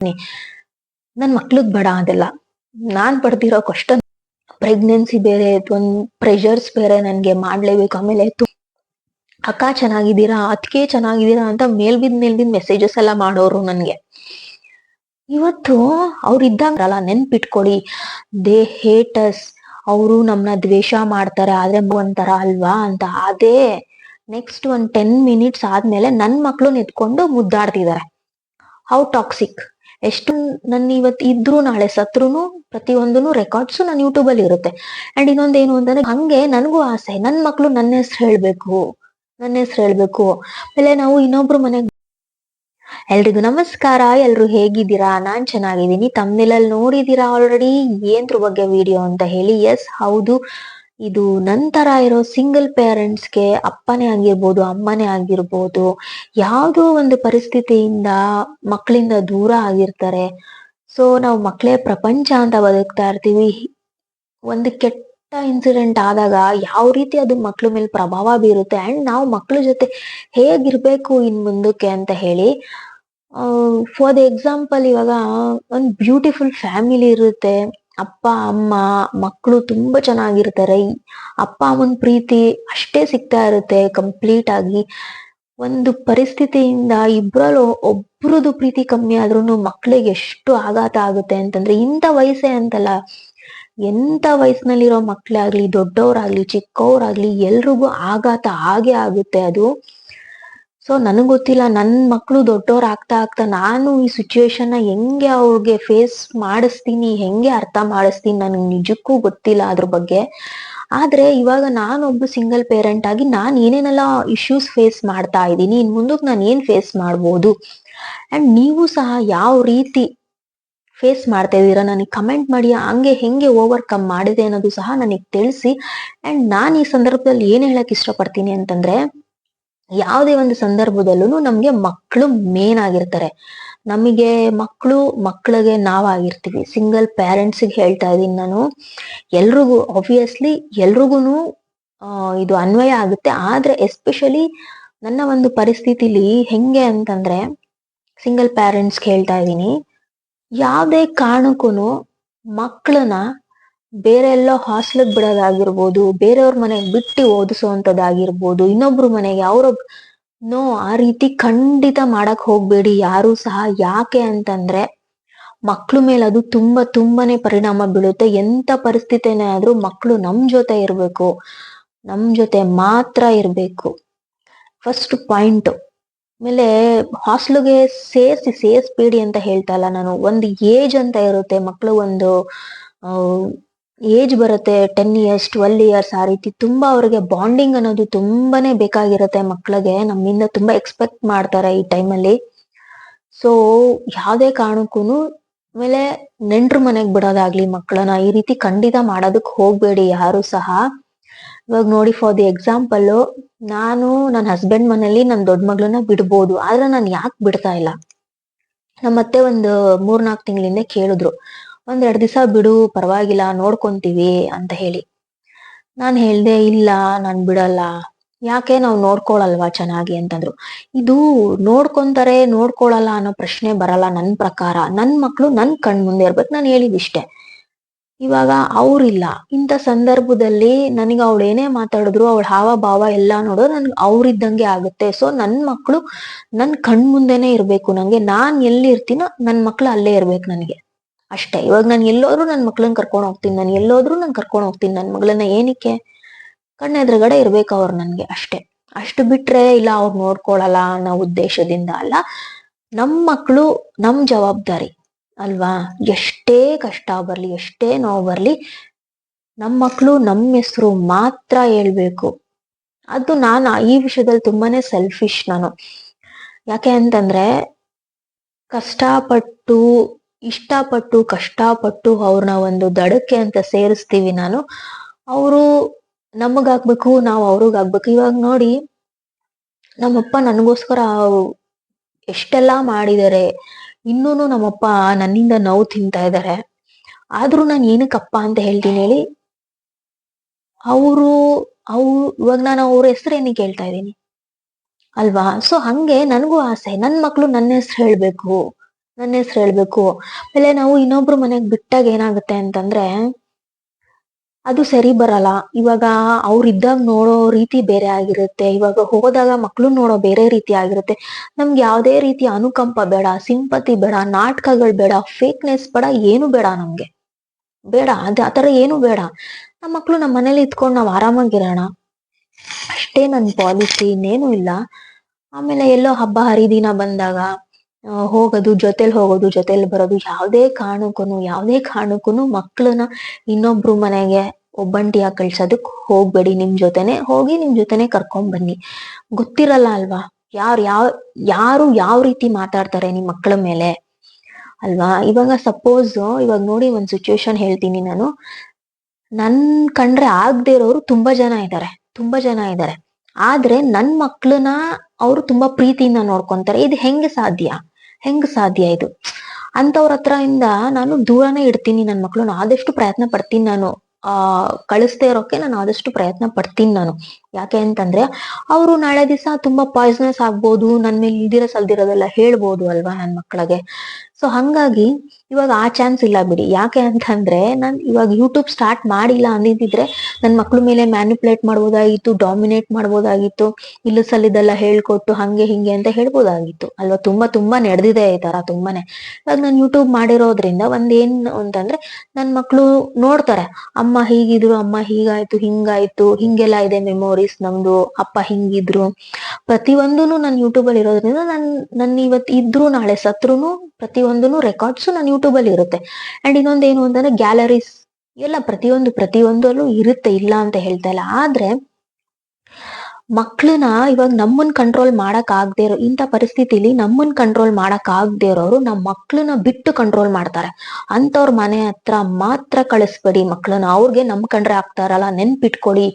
ನನ್ ಮಕ್ಳದ್ ಬೇಡ ಅದೆಲ್ಲ. ನಾನ್ ಪಡ್ತಿರೋ ಕಷ್ಟ ಪ್ರೆಗ್ನೆನ್ಸಿ ಬೇರೆ, ಒಂದ್ ಪ್ರೆಷರ್ಸ್ ಬೇರೆ ನನ್ಗೆ ಮಾಡ್ಲೇಬೇಕು. ಆಮೇಲೆ ಅಕ್ಕ ಚೆನ್ನಾಗಿದ್ದೀರಾ? ಅದಕ್ಕೆ ಚೆನ್ನಾಗಿದ್ದೀರಾ ಅಂತ ಮೇಲ್ಬಿದ್ ಮೇಲ್ಬಿದ್ ಮೆಸೇಜಸ್ ಎಲ್ಲ ಮಾಡೋರು ನನ್ಗೆ. ಇವತ್ತು ಅವ್ರು ಇದ್ದಂಗಲ್ಲ ನೆನ್ಪಿಟ್ಕೊಳ್ಳಿ ದೇ ಹೇಟಸ್ ಅವರು ನಮ್ನ ದ್ವೇಷ ಮಾಡ್ತಾರೆ, ಆದ್ರೆ ಒಂಥರ ಅಲ್ವಾ ಅಂತ. ಅದೇ ನೆಕ್ಸ್ಟ್ ಒಂದ್ ಟೆನ್ ಮಿನಿಟ್ಸ್ ಆದ್ಮೇಲೆ ನನ್ ಮಕ್ಳು ನಿತ್ಕೊಂಡು ಮುದ್ದಾಡ್ತಿದ್ದಾರೆ ಹೌ ಟಾಕ್ಸಿಕ್ ಎಷ್ಟು ನನ್ ಇವತ್ ಇದ್ರು ನಾಳೆ ಸತ್ರುನು ಪ್ರತಿಯೊಂದನು ರೆಕಾರ್ಡ್ಸ್ ನನ್ ಯೂಟ್ಯೂಬ್ ಅಲ್ಲಿ ಇರುತ್ತೆ. ಅಂಡ್ ಇನ್ನೊಂದೇನು ಅಂತಂದ್ರೆ ಹಂಗೆ ನನಗೂ ಆಸೆ, ನನ್ ಮಕ್ಳು ನನ್ನ ಹೆಸರು ಹೇಳ್ಬೇಕು, ನನ್ನ ಹೆಸರು ಹೇಳ್ಬೇಕು. ಆಮೇಲೆ ನಾವು ಇನ್ನೊಬ್ರು ಮನೆಗ್ ಎಲ್ರಿಗೂ ನಮಸ್ಕಾರ, ಎಲ್ರು ಹೇಗಿದ್ದೀರಾ? ನಾನ್ ಚೆನ್ನಾಗಿದ್ದೀನಿ. ತಮ್ಮಲ್ಲಿ ನೋಡಿದೀರಾ ಆಲ್ರೆಡಿ ಏನ್ರ ಬಗ್ಗೆ ವಿಡಿಯೋ ಅಂತ ಹೇಳಿ? ಎಸ್ ಹೌದು. ಇದು ನಂತರ ಇರೋ ಸಿಂಗಲ್ ಪೇರೆಂಟ್ಸ್ಗೆ ಅಪ್ಪನೇ ಆಗಿರ್ಬೋದು, ಅಮ್ಮನೇ ಆಗಿರ್ಬೋದು, ಯಾವುದೋ ಒಂದು ಪರಿಸ್ಥಿತಿಯಿಂದ ಮಕ್ಕಳಿಂದ ದೂರ ಆಗಿರ್ತಾರೆ. ಸೊ ನಾವು ಮಕ್ಕಳೇ ಪ್ರಪಂಚ ಅಂತ ಬದುಕ್ತಾ ಇರ್ತೀವಿ. ಒಂದು ಕೆಟ್ಟ ಇನ್ಸಿಡೆಂಟ್ ಆದಾಗ ಯಾವ ರೀತಿ ಅದು ಮಕ್ಳ ಮೇಲೆ ಪ್ರಭಾವ ಬೀರುತ್ತೆ ಅಂಡ್ ನಾವು ಮಕ್ಕಳ ಜೊತೆ ಹೇಗಿರ್ಬೇಕು ಇನ್ ಮುಂದಕ್ಕೆ ಅಂತ ಹೇಳಿ ಫಾರ್ ದ ಎಕ್ಸಾಂಪಲ್ ಇವಾಗ ಒಂದು ಬ್ಯೂಟಿಫುಲ್ ಫ್ಯಾಮಿಲಿ ಇರುತ್ತೆ. ಅಪ್ಪ, ಅಮ್ಮ ಮಕ್ಕಳು ತುಂಬಾ ಚೆನ್ನಾಗಿರ್ತಾರೆ. ಅಪ್ಪ, ಅಮ್ಮನ ಪ್ರೀತಿ ಅಷ್ಟೇ ಸಿಗ್ತಾ ಇರುತ್ತೆ ಕಂಪ್ಲೀಟ್ ಆಗಿ. ಒಂದು ಪರಿಸ್ಥಿತಿಯಿಂದ ಇಬ್ರಲ್ಲಿ ಒಬ್ರದ್ದು ಪ್ರೀತಿ ಕಮ್ಮಿ ಆದ್ರೂ ಮಕ್ಳಿಗೆ ಎಷ್ಟು ಆಘಾತ ಆಗುತ್ತೆ ಅಂತಂದ್ರೆ ಇಂಥ ವಯಸ್ಸೇ ಅಂತಲ್ಲ. ಎಂಥ ವಯಸ್ಸಿನಲ್ಲಿರೋ ಮಕ್ಳೇ ಆಗ್ಲಿ ದೊಡ್ಡವರಾಗ್ಲಿ, ಚಿಕ್ಕವರಾಗ್ಲಿ ಎಲ್ರಿಗೂ ಆಘಾತ ಆಗೇ ಆಗುತ್ತೆ ಅದು. ಸೊ ನನಗ್ ಗೊತ್ತಿಲ್ಲ, ನನ್ ಮಕ್ಕಳು ದೊಡ್ಡವ್ರ ಆಗ್ತಾ ಆಗ್ತಾ ನಾನು ಈ ಸಿಚುವೇಶನ್ನ ಹೆಂಗೆ ಅವ್ರಿಗೆ ಫೇಸ್ ಮಾಡಿಸ್ತೀನಿ, ಹೆಂಗೆ ಅರ್ಥ ಮಾಡಿಸ್ತೀನಿ ನನಗೆ ನಿಜಕ್ಕೂ ಗೊತ್ತಿಲ್ಲ ಅದ್ರ ಬಗ್ಗೆ. ಆದ್ರೆ ಇವಾಗ ನಾನೊಬ್ಬ ಸಿಂಗಲ್ ಪೇರೆಂಟ್ ಆಗಿ ನಾನು ಏನೇನೆಲ್ಲ ಇಶ್ಯೂಸ್ ಫೇಸ್ ಮಾಡ್ತಾ ಇದ್ದೀನಿ, ಇನ್ ಮುಂದಕ್ಕೆ ನಾನು ಏನ್ ಫೇಸ್ ಮಾಡ್ಬೋದು? ಅಂಡ್ ನೀವು ಸಹ ಯಾವ ರೀತಿ ಫೇಸ್ ಮಾಡ್ತಾ ಇದ್ದೀರಾ? ನನಗೆ ಕಮೆಂಟ್ ಮಾಡಿ, ಹಂಗೆ ಹೆಂಗೆ ಓವರ್ಕಮ್ ಮಾಡಿದೆ ಅನ್ನೋದು ಸಹ ನನಗೆ ತಿಳಿಸಿ. ಅಂಡ್ ನಾನು ಈ ಸಂದರ್ಭದಲ್ಲಿ ಏನು ಹೇಳಕ್ ಇಷ್ಟಪಡ್ತೀನಿ ಅಂತಂದ್ರೆ ಯಾವುದೇ ಒಂದು ಸಂದರ್ಭದಲ್ಲೂ ನಮ್ಗೆ ಮಕ್ಕಳು ಮೇನ್ ಆಗಿರ್ತಾರೆ. ನಮಗೆ ಮಕ್ಕಳು ಮಕ್ಕಳಿಗೆ ನಾವಾಗಿರ್ತೀವಿ. ಸಿಂಗಲ್ ಪೇರೆಂಟ್ಸಿಗೆ ಹೇಳ್ತಾ ಇದೀನಿ ನಾನು. ಎಲ್ರಿಗೂ ಆಬ್ವಿಯಸ್ಲಿ ಎಲ್ರಿಗೂ ಇದು ಅನ್ವಯ ಆಗುತ್ತೆ. ಆದ್ರೆ ಎಸ್ಪೆಷಲಿ ನನ್ನ ಒಂದು ಪರಿಸ್ಥಿತಿಲಿ ಹೆಂಗೆ ಅಂತಂದ್ರೆ ಸಿಂಗಲ್ ಪೇರೆಂಟ್ಸ್ಗೆ ಹೇಳ್ತಾ ಇದೀನಿ ಯಾವುದೇ ಕಾರಣಕ್ಕೂ ಮಕ್ಕಳನ್ನ ಬೇರೆ ಎಲ್ಲೋ ಹಾಸ್ಟೆಲ್ಗೆ ಬಿಡೋದಾಗಿರ್ಬೋದು, ಬೇರೆಯವ್ರ ಮನೆಗೆ ಬಿಟ್ಟು ಓದಿಸೋವಂಥದ್ದಾಗಿರ್ಬೋದು ಇನ್ನೊಬ್ರು ಮನೆಗೆ ಅವ್ರ ನೋ, ಆ ರೀತಿ ಖಂಡಿತ ಮಾಡಕ್ ಹೋಗ್ಬೇಡಿ, ಯಾರು ಸಹ ಯಾಕೆ ಅಂತಂದ್ರೆ ಮಕ್ಳ ಮೇಲೆ ಅದು ತುಂಬಾ ತುಂಬಾನೇ ಪರಿಣಾಮ ಬೀಳುತ್ತೆ. ಎಂತ ಪರಿಸ್ಥಿತಿನೇ ಆದ್ರೂ ಮಕ್ಕಳು ನಮ್ ಜೊತೆ ಇರ್ಬೇಕು, ನಮ್ ಜೊತೆ ಮಾತ್ರ ಇರ್ಬೇಕು. ಫಸ್ಟ್ ಪಾಯಿಂಟ್ ಆಮೇಲೆ ಹಾಸ್ಟ್ಲಿಗೆ ಸೇರ್ಸಿ, ಸೇರ್ಸ್ಬೇಡಿ ಅಂತ ಹೇಳ್ತಾ ಇಲ್ಲ ನಾನು. ಒಂದು ಏಜ್ ಅಂತ ಇರುತ್ತೆ ಮಕ್ಕಳು ಒಂದು ಏಜ್ ಬರುತ್ತೆ ಟೆನ್ ಇಯರ್ಸ್ ಟ್ವೆಲ್ ಇಯರ್ಸ್ ಆ ರೀತಿ ತುಂಬಾ ಅವ್ರಿಗೆ ಬಾಂಡಿಂಗ್ ಅನ್ನೋದು ತುಂಬಾನೇ ಬೇಕಾಗಿರುತ್ತೆ ಮಕ್ಕಳಿಗೆ ನಮ್ಮಿಂದ ತುಂಬಾ ಎಕ್ಸ್ಪೆಕ್ಟ್ ಮಾಡ್ತಾರೆ ಈ ಟೈಮಲ್ಲಿ ಸೊ ಯಾವುದೇ ಕಾರಣಕ್ಕೂ ಆಮೇಲೆ ನೆಂಟ್ರ ಮನೆಗ್ ಬಿಡೋದಾಗ್ಲಿ ಮಕ್ಕಳನ್ನ ಈ ರೀತಿ ಖಂಡಿತ ಮಾಡೋದಕ್ ಹೋಗ್ಬೇಡಿ, ಯಾರು ಸಹ. ಇವಾಗ ನೋಡಿ ಫಾರ್ ದಿ ಎಕ್ಸಾಂಪಲ್ ನಾನು ನನ್ನ ಹಸ್ಬೆಂಡ್ ಮನೇಲಿ ನನ್ನ ದೊಡ್ಡ ಮಗಳನ್ನ ಬಿಡ್ಬೋದು, ಆದ್ರೆ ನಾನು ಯಾಕೆ ಬಿಡ್ತಾ ಇಲ್ಲ? ನಮ್ಮ ಅತ್ತೆ ಒಂದು ಮೂರ್ನಾಲ್ಕು ತಿಂಗಳಿಂದ ಕೇಳಿದ್ರು ಒಂದ್ ಎರಡ್ ದಿವಸ ಬಿಡು, ಪರವಾಗಿಲ್ಲ, ನೋಡ್ಕೊಂತೀವಿ ಅಂತ ಹೇಳಿ. ನಾನ್ ಹೇಳ್ದೆ, ಇಲ್ಲ, ನಾನ್ ಬಿಡಲ್ಲ. ಯಾಕೆ ನಾವು ನೋಡ್ಕೊಳಲ್ವಾ ಚೆನ್ನಾಗಿ ಅಂತಂದ್ರು. ಇದು ನೋಡ್ಕೊಂತಾರೆ, ನೋಡ್ಕೊಳಲ್ಲ ಅನ್ನೋ ಪ್ರಶ್ನೆ ಬರಲ್ಲ ನನ್ ಪ್ರಕಾರ. ನನ್ ಮಕ್ಳು ನನ್ ಕಣ್ ಮುಂದೆ ಇರ್ಬೇಕು. ನಾನು ಹೇಳಿದಿಷ್ಟೇ ಇವಾಗ ಅವ್ರಿಲ್ಲ ಇಂಥ ಸಂದರ್ಭದಲ್ಲಿ ನನಗೆ ಅವಳು ಏನೇ ಮಾತಾಡಿದ್ರು, ಅವಳ ಹಾವ, ಭಾವ ಎಲ್ಲ ನೋಡೋದು ನನ್ಗೆ ಅವ್ರಿದ್ದಂಗೆ ಆಗುತ್ತೆ. ಸೊ ನನ್ನ ಮಕ್ಳು ನನ್ ಕಣ್ ಮುಂದೆನೆ ಇರ್ಬೇಕು. ನಂಗೆ ನಾನ್ ಎಲ್ಲಿ ಇರ್ತೀನೋ ನನ್ ಮಕ್ಳು ಅಲ್ಲೇ ಇರ್ಬೇಕು ನನಗೆ. ಅಷ್ಟೇ. ಇವಾಗ ನಾನು ಎಲ್ಲೋದ್ರು ನನ್ನ ಮಕ್ಳನ್ನ ಕರ್ಕೊಂಡು ಹೋಗ್ತೀನಿ. ನಾನು ಎಲ್ಲೋದ್ರು ನಾನು ಕರ್ಕೊಂಡು ಹೋಗ್ತೀನಿ. ನನ್ನ ಮಗಳನ್ನ ಏನಕ್ಕೆ? ಕಣ್ಣ ಎದುರುಗಡೆ ಇರ್ಬೇಕು ಅವ್ರು ನನಗೆ ಅಷ್ಟೇ. ಅಷ್ಟು ಬಿಟ್ರೆ ಇಲ್ಲ, ಅವ್ರು ನೋಡ್ಕೊಳಲ್ಲ ಅನ್ನೋ ಉದ್ದೇಶದಿಂದ ಅಲ್ಲ ನಮ್ಮ ಮಕ್ಕಳು ನಮ್ಮ ಜವಾಬ್ದಾರಿ ಅಲ್ವಾ? ಎಷ್ಟೇ ಕಷ್ಟ ಬರಲಿ, ಎಷ್ಟೇ ನೋವು ಬರಲಿ ನಮ್ಮ ಮಕ್ಕಳು ನಮ್ಮ ಹೆಸರು ಮಾತ್ರ ಹೇಳ್ಬೇಕು. ಅದು ನಾನು ಈ ವಿಷಯದಲ್ಲಿ ತುಂಬಾನೇ ಸೆಲ್ಫಿಶ್ ನಾನು. ಯಾಕೆ ಅಂತಂದ್ರೆ ಕಷ್ಟಪಟ್ಟು ಇಷ್ಟಪಟ್ಟು, ಕಷ್ಟಪಟ್ಟು ಅವ್ರನ್ನ ಒಂದು ದಡಕ್ಕೆ ಅಂತ ಸೇರಿಸ್ತೀವಿ ನಾನು. ಅವರು ನಮಗಾಗ್ಬೇಕು, ನಾವು ಅವ್ರಿಗಾಗ್ಬೇಕು. ಇವಾಗ ನೋಡಿ, ನಮ್ಮಪ್ಪ ನನಗೋಸ್ಕರ ಎಷ್ಟೆಲ್ಲಾ ಮಾಡಿದ್ದಾರೆ ಇನ್ನೂನು ನಮ್ಮಪ್ಪ ನನ್ನಿಂದ ನೋವು ತಿಂತಾ ಇದ್ದಾರೆ ಆದ್ರೂ ನಾನು ಏನಕ್ಕಪ್ಪ ಅಂತ ಹೇಳ್ತೀನಿ ಹೇಳಿ, ಅವರು, ಅವ್ರು, ಇವಾಗ ನಾನು ಅವ್ರ ಹೆಸರು ಏನಕ್ಕೆ ಹೇಳ್ತಾ ಇದ್ದೀನಿ. ಅಲ್ವಾ? ಸೊ ಹಂಗೆ ನನಗೂ ಆಸೆ. ನನ್ ಮಕ್ಳು ನನ್ನ ಹೆಸರು ಹೇಳ್ಬೇಕು. ನನ್ನ ಹೆಸರು ಹೇಳ್ಬೇಕು. ಆಮೇಲೆ ನಾವು ಇನ್ನೊಬ್ರು ಮನೆಗ್ ಬಿಟ್ಟಾಗ ಏನಾಗುತ್ತೆ ಅಂತಂದ್ರೆ, ಅದು ಸರಿ ಬರಲ್ಲ. ಇವಾಗ ಅವ್ರಿದ್ದಾಗ ನೋಡೋ ರೀತಿ ಬೇರೆ ಆಗಿರುತ್ತೆ. ಇವಾಗ ಹೋದಾಗ ಮಕ್ಳು ನೋಡೋ ಬೇರೆ ರೀತಿ ಆಗಿರುತ್ತೆ. ನಮ್ಗೆ ಯಾವುದೇ ರೀತಿ ಅನುಕಂಪ ಬೇಡ, ಸಿಂಪತಿ ಬೇಡ, ನಾಟಕಗಳು ಬೇಡ ಫೇಕ್ನೆಸ್ ಬೇಡ, ಏನು ಬೇಡ ನಮ್ಗೆ. ಬೇಡ, ಅದ್ ಆತರ ಏನು ಬೇಡ. ನಮ್ಮ ಮಕ್ಳು ನಮ್ಮ ಮನೇಲಿ ಇತ್ಕೊಂಡು ನಾವು ಆರಾಮಾಗಿರೋಣ ಅಷ್ಟೇ ನನ್ನ ಪಾಲಿಸಿ, ಇನ್ನೇನು ಇಲ್ಲ. ಆಮೇಲೆ ಎಲ್ಲೋ ಹಬ್ಬ ಹರಿದಿನ ಬಂದಾಗ ಹೋಗೋದು, ಜೊತೆಲಿ ಹೋಗೋದು, ಜೊತೆಲಿ ಬರೋದು, ಯಾವುದೇ ಕಾರಣಕ್ಕೂನು ಯಾವುದೇ ಕಾರಣಕ್ಕೂನು ಮಕ್ಕಳನ್ನ ಇನ್ನೊಬ್ರು ಮನೆಗೆ ಒಬ್ಬಂಟಿಯಾಗಿ ಕಳ್ಸೋದಕ್ ಹೋಗ್ಬೇಡಿ. ನಿಮ್ ಜೊತೆನೆ ಹೋಗಿ ನಿಮ್ ಜೊತೆನೆ ಕರ್ಕೊಂಡ್ ಬನ್ನಿ. ಗೊತ್ತಿರಲ್ಲ ಅಲ್ವಾ? ಯಾರು, ಯಾವ ಯಾರು ಯಾವ ರೀತಿ ಮಾತಾಡ್ತಾರೆ ನಿಮ್ ಮಕ್ಕಳ ಮೇಲೆ? ಅಲ್ವಾ? ಇವಾಗ ಸಪೋಸ್ ಇವಾಗ ನೋಡಿ ಒಂದ್ ಸಿಚುವೇಶನ್ ಹೇಳ್ತೀನಿ ನಾನು. ನನ್ ಕಂಡ್ರೆ ಆಗದೆ ಇರೋರು ತುಂಬಾ ಜನ ಇದ್ದಾರೆ ತುಂಬಾ ಜನ ಇದ್ದಾರೆ ಆದ್ರೆ ನನ್ ಮಕ್ಳನ್ನ ಅವ್ರು ತುಂಬಾ ಪ್ರೀತಿಯಿಂದ ನೋಡ್ಕೊಂತಾರೆ. ಇದು ಹೆಂಗೆ ಸಾಧ್ಯ? ಹೆಂಗ್ ಸಾಧ್ಯ ಇದು? ಅಂತವ್ರ ಹತ್ರ ನಾನು ದೂರನೇ ಇಡ್ತೀನಿ ನನ್ ಮಕ್ಳನ್ನ. ಆದಷ್ಟು ಪ್ರಯತ್ನ ಪಡ್ತೀನಿ ನಾನು. ಆ, ಕಳಿಸ್ದೇ ಇರೋಕೆ ನಾನು ಆದಷ್ಟು ಪ್ರಯತ್ನ ಪಡ್ತೀನಿ ನಾನು. ಯಾಕೆ ಅಂತಂದ್ರೆ, ಅವರು ನಾಳೆ ದಿವಸ ತುಂಬಾ ಪಾಯ್ಸನಸ್ ಆಗ್ಬೋದು, ನನ್ ಮೇಲೆ ಇಲ್ದಿರ ಸಲ್ದಿರೋದೆಲ್ಲ ಹೇಳ್ಬೋದು ಅಲ್ವಾ ನನ್ ಮಕ್ಳಿಗೆ. ಸೊ ಹಂಗಾಗಿ ಇವಾಗ ಆ ಚಾನ್ಸ್ ಇಲ್ಲ ಬಿಡಿ. ಯಾಕೆ ಅಂತಂದ್ರೆ ನಾನ್ ಇವಾಗ ಯೂಟ್ಯೂಬ್ ಸ್ಟಾರ್ಟ್ ಮಾಡಿಲ್ಲ ಅಂದಿದ್ರೆ ನನ್ ಮಕ್ಳು ಮೇಲೆ ಮ್ಯಾನಿಪುಲೇಟ್ ಮಾಡ್ಬೋದಾಗಿತ್ತು ಡಾಮಿನೇಟ್ ಮಾಡ್ಬೋದಾಗಿತ್ತು, ಇಲ್ಲೂ ಸಲ್ಲಿದೆಲ್ಲ ಹೇಳ್ಕೊಟ್ಟು ಹಂಗೆ ಹಿಂಗೆ ಅಂತ ಹೇಳ್ಬೋದಾಗಿತ್ತು. ಅಲ್ವಾ? ತುಂಬಾ ತುಂಬಾ ನಡೆದಿದೆ ಈ ತರ ತುಂಬಾನೇ. ಇವಾಗ ನಾನು ಯೂಟ್ಯೂಬ್ ಮಾಡಿರೋದ್ರಿಂದ ಒಂದ್ ಏನ್ ಅಂತಂದ್ರೆ ನನ್ ಮಕ್ಳು ನೋಡ್ತಾರೆ. ಅಮ್ಮ ಹೀಗಿದ್ರು, ಅಮ್ಮ ಹೀಗಾಯ್ತು, ಹಿಂಗಾಯ್ತು, ಹಿಂಗೆಲ್ಲ ಇದೆ ಮೆಮೊರೀಸ್ ನಮ್ದು, ಅಪ್ಪ ಹಿಂಗಿದ್ರು. ಪ್ರತಿಯೊಂದೂ ನನ್ ಯೂಟ್ಯೂಬ್ ಅಲ್ಲಿ ಇರೋದ್ರಿಂದ ನನ್ ನನ್ ಇವತ್ ಇದ್ರು ನಾಳೆ ಸತ್ರುನು ಪ್ರತಿಯೊಂದನು ರೆಕಾರ್ಡ್ಸ್ ಯೂಟ್ಯೂಬ್ ಅಲ್ಲಿ ಇರುತ್ತೆ. ಅಂಡ್ ಇನ್ನೊಂದು ಏನು ಅಂತಂದ್ರೆ ಗ್ಯಾಲರೀಸ್ ಎಲ್ಲ ಪ್ರತಿಯೊಂದು, ಪ್ರತಿಯೊಂದಲ್ಲೂ ಇರುತ್ತೆ, ಇಲ್ಲ ಅಂತ ಹೇಳ್ತಾ ಇಲ್ಲ. ಆದ್ರೆ ಮಕ್ಳನ್ನ ಇವಾಗ ನಮ್ಮನ್ ಕಂಟ್ರೋಲ್ ಮಾಡಕ್ ಆಗದೆ ಇರೋ, ಇಂಥ ಪರಿಸ್ಥಿತಿಲಿ ನಮ್ಮನ್ ಕಂಟ್ರೋಲ್ ಮಾಡಕ್ ಆಗದೆ ಇರೋರು ನಮ್ಮ ಮಕ್ಳನ್ನ ಬಿಟ್ಟು ಕಂಟ್ರೋಲ್ ಮಾಡ್ತಾರೆ. ಅಂತವ್ರ ಮನೆ ಹತ್ರ ಮಾತ್ರ ಕಳಿಸ್ಬೇಡಿ ಮಕ್ಳನ್ನ. ಅವ್ರಿಗೆ ನಮ್ ಕಂಡ್ರೆ ಆಗ್ತಾರಲ್ಲ ನೆನ್ಪಿಟ್ಕೊಳ್ಳಿ.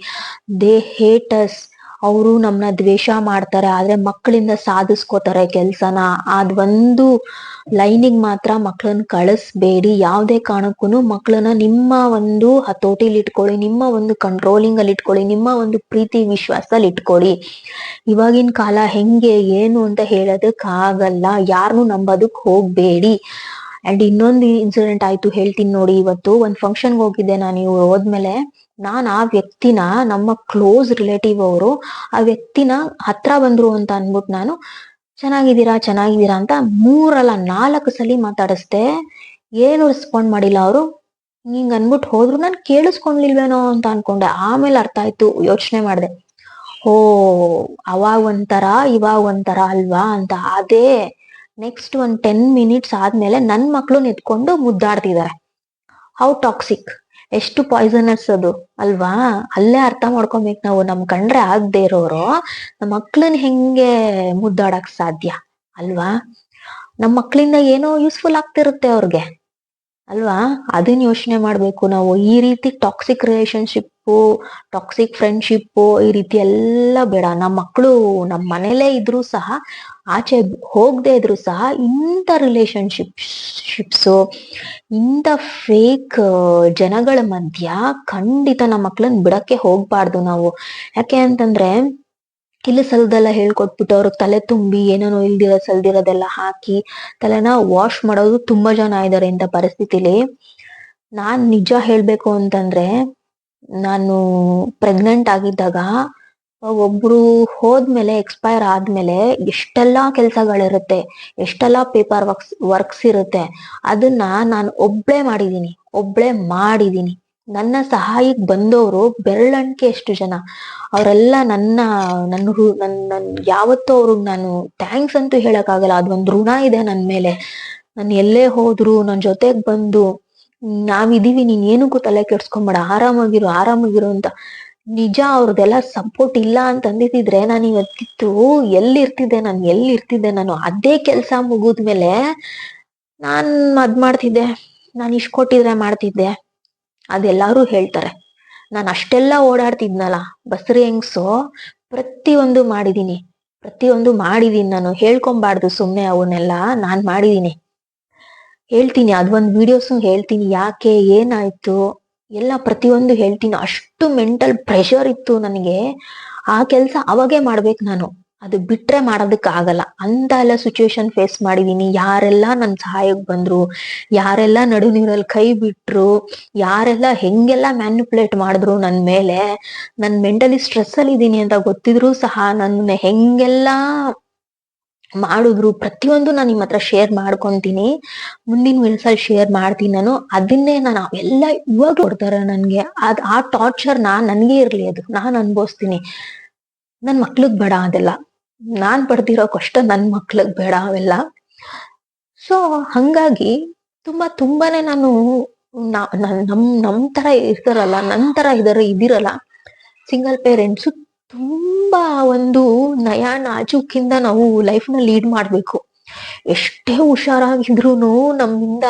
ದೇ ಹೇಟಸ್ ಅವರು ನಮ್ನ ದ್ವೇಷ ಮಾಡ್ತಾರೆ, ಆದ್ರೆ ಮಕ್ಕಳಿಂದ ಸಾಧಿಸ್ಕೋತಾರೆ ಕೆಲ್ಸನ. ಅದ್ ಒಂದು ಲೈನಿಗ್ ಮಾತ್ರ ಮಕ್ಕಳನ್ನ ಕಳಿಸ್ಬೇಡಿ. ಯಾವ್ದೇ ಕಾರಣಕ್ಕೂ ಮಕ್ಕಳನ್ನ ನಿಮ್ಮ ಒಂದು ಹತೋಟಿಲಿ ಇಟ್ಕೊಳ್ಳಿ, ನಿಮ್ಮ ಒಂದು ಕಂಟ್ರೋಲಿಂಗ್ ಅಲ್ಲಿ ಇಟ್ಕೊಳ್ಳಿ, ನಿಮ್ಮ ಒಂದು ಪ್ರೀತಿ ವಿಶ್ವಾಸದಲ್ಲಿ ಇಟ್ಕೊಳ್ಳಿ. ಇವಾಗಿನ ಕಾಲ ಹೆಂಗೆ, ಏನು ಅಂತ ಹೇಳೋದಕ್ ಆಗಲ್ಲ ಯಾರನ್ನು ನಂಬೋದಕ್ ಹೋಗ್ಬೇಡಿ. ಅಂಡ್ ಇನ್ನೊಂದು ಇನ್ಸಿಡೆಂಟ್ ಆಯ್ತು ಹೇಳ್ತೀನಿ ನೋಡಿ. ಇವತ್ತು ಒಂದ್ ಫಂಕ್ಷನ್ಗೆ ಹೋಗಿದ್ದೆ ನಾನು ಇವ್ರು ಹೋದ್ಮೇಲೆ ನಾನ್ ಆ ವ್ಯಕ್ತಿನ, ನಮ್ಮ ಕ್ಲೋಸ್ ರಿಲೇಟಿವ್ ಅವರು, ಆ ವ್ಯಕ್ತಿನ ಹತ್ರ ಬಂದ್ರು ಅಂತ ಅನ್ಬಿಟ್ಟು ನಾನು, ಚೆನ್ನಾಗಿದ್ದೀರಾ ಚೆನ್ನಾಗಿದ್ದೀರಾ? ಅಂತ ಮೂರಲ್ಲ, ನಾಲ್ಕು ಸಲಿ ಮಾತಾಡಿಸ್ದೆ ಏನು ರೆಸ್ಪಾಂಡ್ ಮಾಡಿಲ್ಲ ಅವರು? ಹಿಂಗ್ ಅನ್ಬಿಟ್ಟು ಹೋದ್ರು, ನಾನು ಕೇಳಿಸ್ಕೊಂಡ್ಲಿಲ್ವೇನೋ ಅಂತ ಅನ್ಕೊಂಡೆ. ಆಮೇಲೆ ಅರ್ಥ ಆಯ್ತು, ಯೋಚನೆ ಮಾಡಿದೆ. ಓ ಅವಾಗ ಒಂಥರ, ಇವಾಗ ಒಂಥರ ಅಲ್ವಾ? ಅಂತ. ಅದೇ ನೆಕ್ಸ್ಟ್ ಒಂದ್ ಟೆನ್ ಮಿನಿಟ್ಸ್ ಆದ್ಮೇಲೆ ನನ್ ಮಕ್ಳು ನಿಂತ್ಕೊಂಡು ಮುದ್ದಾಡ್ತಿದ್ದಾರೆ ಹೌ ಟಾಕ್ಸಿಕ್ ಎಷ್ಟು ಪಾಯ್ಸನಸ್ ಅದು, ಅಲ್ವಾ? ಅಲ್ಲೇ ಅರ್ಥ ಮಾಡ್ಕೊಬೇಕು ನಾವು. ನಮ್ ಕಂಡ್ರೆ ಆಗದೆ ಇರೋರು ನಮ್ಮ ಮಕ್ಳನ್ ಹೆಂಗೆ ಮುದ್ದಾಡಕ್ ಸಾಧ್ಯ, ಅಲ್ವಾ? ನಮ್ ಮಕ್ಳಿಂದ ಏನೋ ಯೂಸ್ಫುಲ್ ಆಗ್ತಿರುತ್ತೆ ಅವ್ರಿಗೆ, ಅಲ್ವಾ? ಅದನ್ನ ಯೋಚನೆ ಮಾಡ್ಬೇಕು ನಾವು. ಈ ರೀತಿ ಟಾಕ್ಸಿಕ್ ರಿಲೇಶನ್ಶಿಪ್ಪು ಟಾಕ್ಸಿಕ್ ಫ್ರೆಂಡ್ಶಿಪ್ಪು ಈ ರೀತಿ ಎಲ್ಲ ಬೇಡ. ನಮ್ಮ ಮಕ್ಕಳು ನಮ್ಮ ಮನೇಲೆ ಇದ್ರು ಸಹ ಆಚೆ ಹೋಗದೆ ಇದ್ರು ಸಹ ಇಂಥ ರಿಲೇಶನ್ಶಿಪ್ ಶಿಪ್ಸು ಇಂಥ ಫೇಕ್ ಜನಗಳ ಮಧ್ಯ ಖಂಡಿತ ನಮ್ಮ ಮಕ್ಳನ್ನ ಬಿಡಕ್ಕೆ ಹೋಗ್ಬಾರ್ದು ನಾವು. ಯಾಕೆ ಅಂತಂದ್ರೆ ಇಲ್ಲಿ ಸಲದೆಲ್ಲ ಹೇಳ್ಕೊಟ್ಬಿಟ್ಟು ಅವ್ರಿಗೆ ತಲೆ ತುಂಬಿ ಏನೇನೋ ಇಲ್ದಿರೋ ಸಲ್ದಿರೋದೆಲ್ಲ ಹಾಕಿ ತಲೆನ ವಾಶ್ ಮಾಡೋದು ತುಂಬಾ ಜನ ಇದ್ದಾರೆ ಇಂಥ ಪರಿಸ್ಥಿತಿಲಿ. ನಾನ್ ನಿಜ ಹೇಳ್ಬೇಕು ಅಂತಂದ್ರೆ ನಾನು ಪ್ರೆಗ್ನೆಂಟ್ ಆಗಿದ್ದಾಗ ಒಬ್ರು ಹೋದ್ಮೇಲೆ ಎಕ್ಸ್ಪೈರ್ ಆದ್ಮೇಲೆ ಎಷ್ಟೆಲ್ಲಾ ಕೆಲ್ಸಗಳಿರುತ್ತೆ, ಎಷ್ಟೆಲ್ಲಾ ಪೇಪರ್ ವರ್ಕ್ಸ್ ವರ್ಕ್ಸ್ ಇರುತ್ತೆ, ಅದನ್ನ ನಾನು ಒಬ್ಳೆ ಮಾಡಿದೀನಿ ಒಬ್ಳೆ ಮಾಡಿದೀನಿ. ನನ್ನ ಸಹಾಯಕ್ ಬಂದವರು ಬೆರಳಣಿಕೆ ಎಷ್ಟು ಜನ. ಅವರೆಲ್ಲ ನನ್ನ ನನ್ನ ಋ- ನನ್ ನನ್ ಯಾವತ್ತೂ ಅವ್ರಿಗೆ ನಾನು ಥ್ಯಾಂಕ್ಸ್ ಅಂತೂ ಹೇಳಕ್ ಆಗಲ್ಲ ಅದೊಂದ್ ಋಣ ಇದೆ ನನ್ ಮೇಲೆ. ನಾನು ಎಲ್ಲೇ ಹೋದ್ರು, ನನ್ ಜೊತೆಗ್ ಬಂದು, ನಾವಿದೀವಿ, ನೀನ್ ಏನಕ್ಕೂ ತಲೆ ಕೆಡ್ಸ್ಕೊಂಬೇಡ, ಆರಾಮಾಗಿರು ಆರಾಮಾಗಿರು ಅಂತ. ನಿಜ ಅವ್ರದ್ದೆಲ್ಲ ಸಪೋರ್ಟ್ ಇಲ್ಲ ಅಂತ ಅಂದಿದ್ರೆ ನಾನು ಇವತ್ತಿತ್ತು ಎಲ್ಲಿರ್ತಿದ್ದೆ, ನಾನು ಎಲ್ಲಿರ್ತಿದ್ದೆ, ನಾನು ಅದೇ ಕೆಲಸ ಮುಗಿದ್ಮೇಲೆ ನಾನ್ ಅದ್ ಮಾಡ್ತಿದ್ದೆ, ನಾನು ಇಷ್ಟ ಕೊಟ್ಟಿದ್ರೆ ಮಾಡ್ತಿದ್ದೆ. ಅದೆಲ್ಲಾರು ಹೇಳ್ತಾರೆ. ನಾನು ಅಷ್ಟೆಲ್ಲ ಓಡಾಡ್ತಿದ್ನಲ್ಲ, ಬಸ್ರಿ ಹೆಂಗ್ಸು, ಪ್ರತಿಯೊಂದು ಮಾಡಿದೀನಿ. ಪ್ರತಿಯೊಂದು ಮಾಡಿದೀನಿ ನಾನು ಹೇಳ್ಕೊಂಬಾರ್ದು ಸುಮ್ಮನೆ ಅವನ್ನೆಲ್ಲ ನಾನ್ ಮಾಡಿದೀನಿ. ಹೇಳ್ತೀನಿ, ಅದೊಂದು ವಿಡಿಯೋಸ್ ಹೇಳ್ತೀನಿ, ಯಾಕೆ ಏನಾಯ್ತು? ಎಲ್ಲ ಪ್ರತಿಯೊಂದು ಹೇಳ್ತೀನಿ. ಅಷ್ಟು ಮೆಂಟಲ್ ಪ್ರೆಷರ್ ಇತ್ತು ನನಗೆ. ಆ ಕೆಲಸ ಅವಾಗೇ ಮಾಡ್ಬೇಕು ನಾನು. ಅದು ಬಿಟ್ರೆ ಮಾಡೋದಕ್ಕೆ ಆಗಲ್ಲ. ಅಂತ ಎಲ್ಲ ಸಿಚುವೇಶನ್ ಫೇಸ್ ಮಾಡಿದೀನಿ ಯಾರೆಲ್ಲ ನನ್ನ ಸಹಾಯಕ್ಕೆ ಬಂದ್ರು, ಯಾರೆಲ್ಲ ನಡು ನೀರಲ್ಲಿ ಕೈ ಬಿಟ್ರು, ಯಾರೆಲ್ಲ ಹೆಂಗೆಲ್ಲ ಮ್ಯಾನಿಪುಲೇಟ್ ಮಾಡಿದ್ರು ನನ್ನ ಮೇಲೆ ನನ್ನ ಮೆಂಟಲಿ ಸ್ಟ್ರೆಸ್ ಅಲ್ಲಿ ಇದ್ದೀನಿ ಅಂತ ಗೊತ್ತಿದ್ರು ಸಹ ನನ್ನ ಹೆಂಗೆಲ್ಲ ಮಾಡಿದ್ರು, ಪ್ರತಿಯೊಂದು ನಾನು ನಿಮ್ಮ ಹತ್ರ ಶೇರ್ ಮಾಡ್ಕೊಂತೀನಿ. ಮುಂದಿನ ವಿಡಿಯೋಸಲ್ಲಿ ಶೇರ್ ಮಾಡ್ತೀನಿ ನಾನು. ಅದನ್ನೇ ನಾನು ಅವೆಲ್ಲ ಇವಾಗ ಕೊಡ್ತಾರ ನನ್ಗೆ. ಅದ್ ಆ ಟಾರ್ಚರ್ ನಾ ನನ್ಗೆ ಇರ್ಲಿ ಅದು. ನಾನ್ ಅನ್ಭವಿಸ್ತೀನಿ. ನನ್ ಮಕ್ಳಗ್ ಬೇಡ ಅದೆಲ್ಲ. ನಾನ್ ಪಡ್ದಿರೋ ಕಷ್ಟ ನನ್ ಮಕ್ಳಗ್ ಬೇಡ ಅವೆಲ್ಲ. ಸೊ ಹಂಗಾಗಿ ತುಂಬಾ ತುಂಬಾನೇ ನನ್- ನಮ್ ನಮ್ ತರ ಇರ್ತಾರಲ್ಲ, ನನ್ ತರ ಇದರ ಇದಿರಲ್ಲ. ಸಿಂಗಲ್ ಪೇರೆಂಟ್ಸ್ ತುಂಬಾ ಒಂದು ನಯ ನಾಜೂಕಿಂದ ನಾವು ಲೈಫ್ನ ಲೀಡ್ ಮಾಡ್ಬೇಕು. ಎಷ್ಟೇ ಹುಷಾರಾಗಿದ್ರೂನು ನಮ್ಮಿಂದ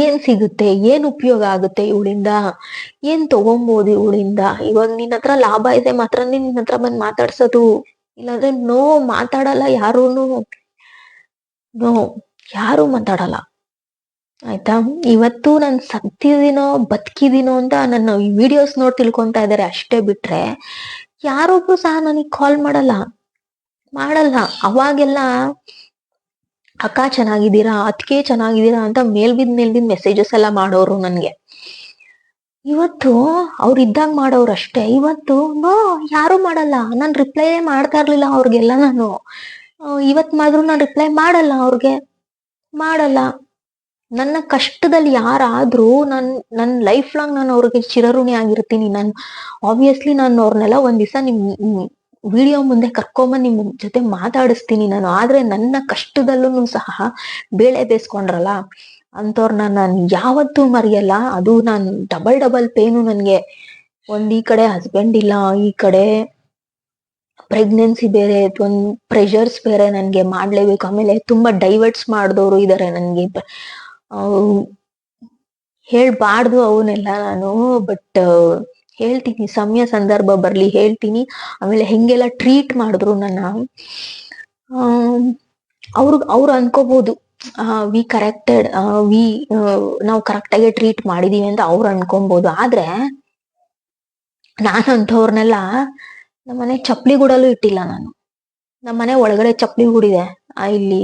ಏನ್ ಸಿಗುತ್ತೆ, ಏನ್ ಉಪಯೋಗ ಆಗುತ್ತೆ ಇವಳಿಂದ, ಏನ್ ತಗೊಂಬೋದು ಇವಳಿಂದ? ಇವಾಗ ನಿನ್ನ ಹತ್ರ ಲಾಭ ಇದೆ ಮಾತ್ರ ನಿನ್ನ ಹತ್ರ ಬಂದ್ ಮಾತಾಡ್ಸೋದು. ಇಲ್ಲಾಂದ್ರೆ ನೋ ಮಾತಾಡಲ್ಲ ಯಾರೂನು. ನೋ ಯಾರು ಮಾತಾಡಲ್ಲ. ಆಯ್ತಾ? ಇವತ್ತು ನಾನ್ ಸತ್ತಿದೀನೋ ಬದುಕಿದೀನೋ ಅಂತ ನನ್ನ ವಿಡಿಯೋಸ್ ನೋಡಿ ತಿಳ್ಕೊಂತಾ ಇದಾರೆ ಅಷ್ಟೇ ಬಿಟ್ರೆ, ಯಾರೊಬ್ರು ಸಹ ನನಗ್ ಕಾಲ್ ಮಾಡಲ್ಲ. ಮಾಡಲ್ಲ. ಅವಾಗೆಲ್ಲ, ಅಕ್ಕ ಚೆನ್ನಾಗಿದ್ದೀರಾ? ಅದಕ್ಕೆ ಚೆನ್ನಾಗಿದ್ದೀರಾ? ಅಂತ ಮೇಲ್ಬಿದ್ ಮೇಲ್ಬಿದ್ ಮೆಸೇಜಸ್ ಎಲ್ಲ ಮಾಡೋರು ನನ್ಗೆ. ಇವತ್ತು ಅವ್ರು ಇದ್ದಾಗ ಮಾಡೋರು ಅಷ್ಟೇ. ಇವತ್ತು ನೋ ಯಾರು ಮಾಡಲ್ಲ. ನಾನು ರಿಪ್ಲೈ ಮಾಡ್ತಾ ಇರ್ಲಿಲ್ಲ ಅವ್ರಿಗೆಲ್ಲ ನಾನು. ಇವತ್ತು ಇವತ್ ಮಾಡಿದ್ರು ನಾನು ರಿಪ್ಲೈ ಮಾಡಲ್ಲ ಅವ್ರಿಗೆ. ಮಾಡಲ್ಲ. ನನ್ನ ಕಷ್ಟದಲ್ಲಿ ಯಾರಾದ್ರೂ ನನ್ ನನ್ನ ಲೈಫ್ ಲಾಂಗ್ ನಾನು ಅವ್ರಿಗೆ ಚಿರಋಣಿ ಆಗಿರ್ತೀನಿ. ನಾನು ಆಬ್ವಿಯಸ್ಲಿ ನಾನು ಅವ್ರನ್ನೆಲ್ಲ ಒಂದ್ ದಿವಸ ನಿಮ್ ವಿಡಿಯೋ ಮುಂದೆ ಕರ್ಕೊಂಬಂದ್ ನಿಮ್ ಜೊತೆ ಮಾತಾಡಿಸ್ತೀನಿ ನಾನು. ಆದ್ರೆ ನನ್ನ ಕಷ್ಟದಲ್ಲೂ ಸಹ ಬೇಳೆ ಬೇಸ್ಕೊಂಡ್ರಲ್ಲ ಅಂತವ್ರನ್ನ ನಾನು ಯಾವತ್ತೂ ಮರೆಯಲ್ಲ. ಅದು ನಾನು ಡಬಲ್ ಡಬಲ್ ಪೇನು ನನ್ಗೆ. ಒಂದ್ ಈ ಕಡೆ ಹಸ್ಬೆಂಡ್ ಇಲ್ಲ, ಈ ಕಡೆ ಪ್ರೆಗ್ನೆನ್ಸಿ ಬೇರೆ, ಒಂದು ಪ್ರೆಷರ್ಸ್ ಬೇರೆ ನನ್ಗೆ ಮಾಡ್ಲೇಬೇಕು. ಆಮೇಲೆ ತುಂಬಾ ಡೈವರ್ಟ್ಸ್ ಮಾಡಿದವರು ಇದಾರೆ ನನ್ಗೆ. ಹೇಳ್ಬಾರ್ದು ಅವನ್ನೆಲ್ಲ ನಾನು ಬಟ್ ಹೇಳ್ತೀನಿ, ಸಮಯ ಸಂದರ್ಭ ಬರ್ಲಿ, ಹೇಳ್ತೀನಿ. ಆಮೇಲೆ ಹೆಂಗೆಲ್ಲ ಟ್ರೀಟ್ ಮಾಡಿದ್ರು ನನ್ನ ಅವ್ರ, ಅವ್ರು ಅನ್ಕೋಬಹುದು ವಿ ಕರೆಕ್ಟೆಡ್ ವಿ ನಾವು ಕರೆಕ್ಟ್ ಆಗಿ ಟ್ರೀಟ್ ಮಾಡಿದೀವಿ ಅಂತ ಅವ್ರು ಅನ್ಕೊಬಹುದು ಆದ್ರೆ ನಾನು ಅಂಥವ್ರನ್ನೆಲ್ಲ ನಮ್ಮನೆ ಚಪ್ಪಲಿ ಗೂಡಲ್ಲೂ ಇಟ್ಟಿಲ್ಲ ನಾನು. ನಮ್ಮನೆ ಒಳಗಡೆ ಚಪ್ಪಲಿ ಗೂಡಿದೆ. ಇಲ್ಲಿ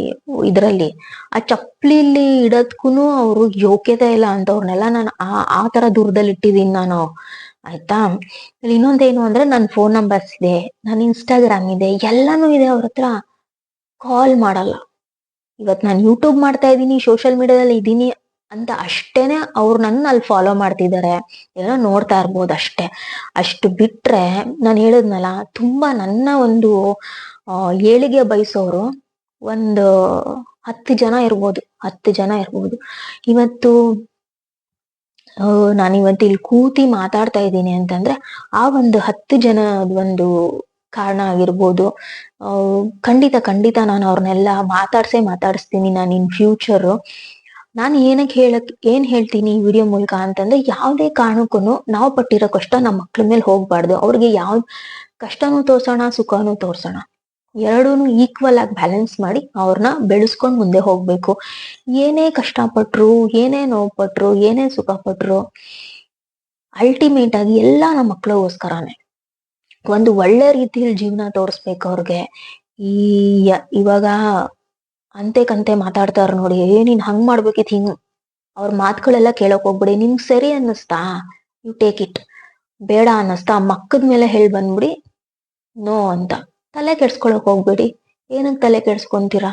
ಇದರಲ್ಲಿ ಆ ಚಪ್ಪಲಿಲಿ ಇಡೋದ್ಕೂನು ಅವ್ರು ಯೋಗ್ಯತೆ ಇಲ್ಲ ಅಂತವ್ರನ್ನೆಲ್ಲ ನಾನು ಆ ಆ ತರ ದೂರದಲ್ಲಿ ಇಟ್ಟಿದ್ದೀನಿ ನಾನು. ಆಯ್ತಾ? ಇನ್ನೊಂದೇನು ಅಂದ್ರೆ ನನ್ ಫೋನ್ ನಂಬರ್ಸ್ ಇದೆ, ನನ್ ಇನ್ಸ್ಟಾಗ್ರಾಮ್ ಇದೆ, ಎಲ್ಲಾನು ಇದೆ ಅವ್ರ ಹತ್ರ. ಕಾಲ್ ಮಾಡಲ್ಲ. ಇವತ್ ನಾನು ಯೂಟ್ಯೂಬ್ ಮಾಡ್ತಾ ಇದ್ದೀನಿ ಸೋಷಿಯಲ್ ಮೀಡಿಯಾದಲ್ಲಿ ಇದ್ದೀನಿ ಅಂತ ಅಷ್ಟೇನೆ ಅವ್ರು ನನ್ನ ಅಲ್ಲಿ ಫಾಲೋ ಮಾಡ್ತಿದ್ದಾರೆ. ಏನೋ ನೋಡ್ತಾ ಇರ್ಬೋದು ಅಷ್ಟೇ. ಅಷ್ಟು ಬಿಟ್ರೆ ನಾನು ಹೇಳಿದ್ನಲ್ಲ, ತುಂಬಾ ನನ್ನ ಒಂದು ಏಳಿಗೆ ಬಯಸೋರು ಒಂದು ಹತ್ತು ಜನ ಇರ್ಬೋದು, ಹತ್ತು ಜನ ಇರ್ಬೋದು. ಇವತ್ತು ನಾನು ಇವತ್ತು ಇಲ್ಲಿ ಕೂತಿ ಮಾತಾಡ್ತಾ ಇದ್ದೀನಿ ಅಂತಂದ್ರೆ, ಆ ಒಂದು ಹತ್ತು ಜನ ಒಂದು ಕಾರಣ ಆಗಿರ್ಬೋದು. ಖಂಡಿತ ಖಂಡಿತ ನಾನು ಅವ್ರನ್ನೆಲ್ಲ ಮಾತಾಡ್ಸೇ ಮಾತಾಡಿಸ್ತೀನಿ ನಾನು ಇನ್ ಫ್ಯೂಚರ್. ನಾನು ಏನಕ್ಕೆ ಹೇಳಕ್, ಏನ್ ಹೇಳ್ತೀನಿ ಈ ವಿಡಿಯೋ ಮೂಲಕ ಅಂತಂದ್ರೆ, ಯಾವುದೇ ಕಾರಣಕ್ಕೂ ನಾವು ಪಟ್ಟಿರೋ ಕಷ್ಟ ನಮ್ಮ ಮಕ್ಳ ಮೇಲೆ ಹೋಗ್ಬಾರ್ದು. ಅವ್ರಿಗೆ ಯಾವ ಕಷ್ಟನೂ ತೋರ್ಸೋಣ, ಸುಖನೂ ತೋರ್ಸೋಣ. ಎರಡೂನು ಈಕ್ವಲ್ ಆಗಿ ಬ್ಯಾಲೆನ್ಸ್ ಮಾಡಿ ಅವ್ರನ್ನ ಬೆಳೆಸ್ಕೊಂಡು ಮುಂದೆ ಹೋಗ್ಬೇಕು. ಏನೇ ಕಷ್ಟಪಟ್ರು, ಏನೇ ನೋವು ಪಟ್ರು ಏನೇ ಸುಖ ಪಟ್ರು ಅಲ್ಟಿಮೇಟ್ ಆಗಿ ಎಲ್ಲ ನಮ್ಮ ಮಕ್ಳಿಗೋಸ್ಕರನೇ. ಒಂದು ಒಳ್ಳೆ ರೀತಿಯಲ್ಲಿ ಜೀವನ ತೋರಿಸ್ಬೇಕು ಅವ್ರಿಗೆ. ಈ ಇವಾಗ ಅಂತೆ ಕಂತೆ ಮಾತಾಡ್ತಾರ ನೋಡಿ, ಏ ನೀನ್ ಹಂಗ್ ಮಾಡ್ಬೇಕಿತ್ತು ಹಿಂಗ್. ಅವ್ರ ಮಾತುಗಳೆಲ್ಲ ಕೇಳಕ್ ಹೋಗ್ಬಿಡಿ, ನಿಮ್ಗೆ ಸರಿ ಅನ್ನಿಸ್ತಾ? ಯು ಟೇಕ್ ಇಟ್ ಬೇಡ ಅನ್ನಿಸ್ತಾ? ಮಕ್ಕದ ಮೇಲೆ ಹೇಳಿ ಬಂದ್ಬಿಡಿ ನೋ ಅಂತ. ತಲೆ ಕೆಡ್ಸ್ಕೊಳಕ್ ಹೋಗ್ಬೇಡಿ. ಏನಕ್ಕೆ ತಲೆ ಕೆಡ್ಸ್ಕೊಂತೀರಾ?